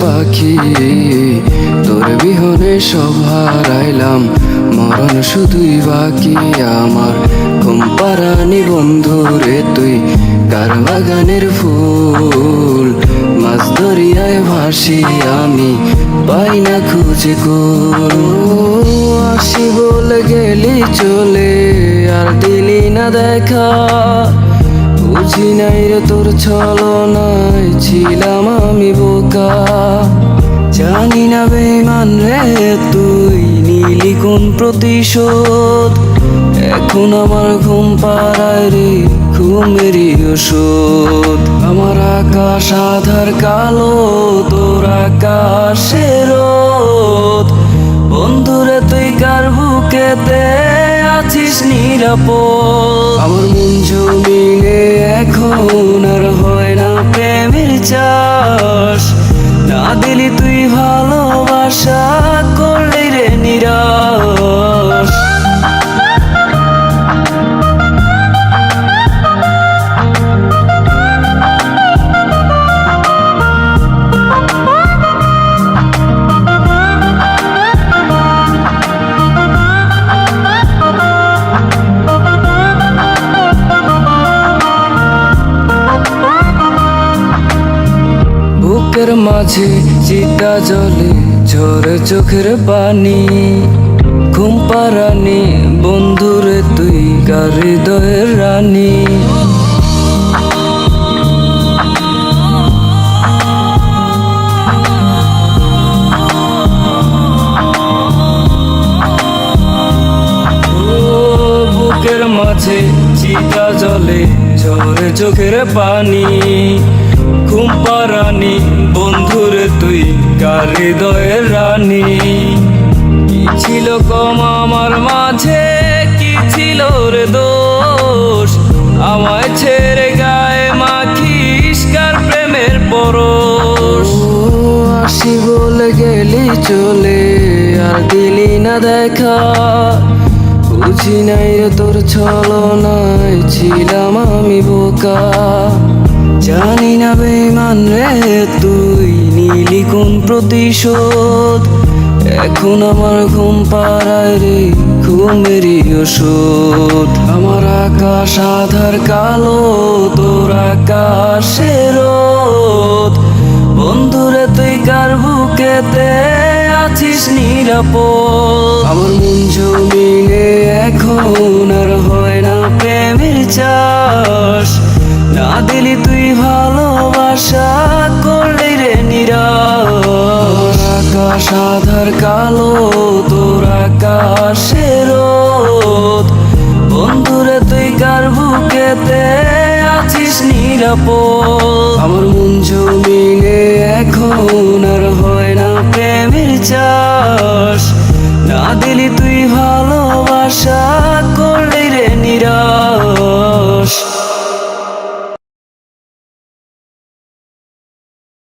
পাখি? তোর বিহনে সব হারাইলাম, মরণ শুধুই বাকি। আমার কম্পারানি বন্ধু রে তুই, কার বাগানের ফুল? মাছ দরিয়ায় ভাসি আমি, পাই না খুঁজে আসি বলে গেলি চলে, আর দিলি না দেখা। বুঝি নাই রে তোর ছলনায় ছিলাম আমি বোকা। জানি না বেমান রে তুই নীলি কোন প্রতিশোধ? এখন আমার ঘুম পাড়ায় রে ঘুমেরই ওষুধ। আমার আকাশ আধার কালো, তোর আকাশের বন্ধুরে তুই কার বুকেতে আছিস নিরাপদ? আমার মাঝে চিতা জলে ঝরে চোখের পানি। ঘুম পারানি বন্ধুরে তুই কার হৃদয়ের রানী। বুকের মাঝে চিতা জলে ঝরে চোখের পানি। ঘুম বন্ধুরে তুই কার হৃদয়ের রানী। কি ছিল কম আমার মাঝে, কি ছিল রে দোষ? আমায় ছেড়ে গায়ে মাখিস কার প্রেমের পরশ? আসি বলে গেলি চলে, আর দিলি না দেখা। বুঝি নাই রে তোর ছলনায় ছিলাম আমি বোকা। জানি না বেমান রে তুই নীলি কোন প্রতিশোধ। এখন আমার ঘুম পাড়ায় রে ঘুমেরই ওষুধ। আমার আকাশ, আধার, কালো তোর আকাশের বন্ধুরে তুই কার বুকেতে আছিস নিরাপদ? আমার মন জমিনে এখন আর হয় না প্রেমের চাষ। না দিলি তুই ভালোবাসা আধার কালো তোর আকাশের বন্ধুরে, তুই কার বুকেতে আছিস নিরাপদ? আমার মন জমিনে এখন আর হয় না প্রেমের চাষ। না দিলি তুই ভালোবাসা করলি রে নিরাশ।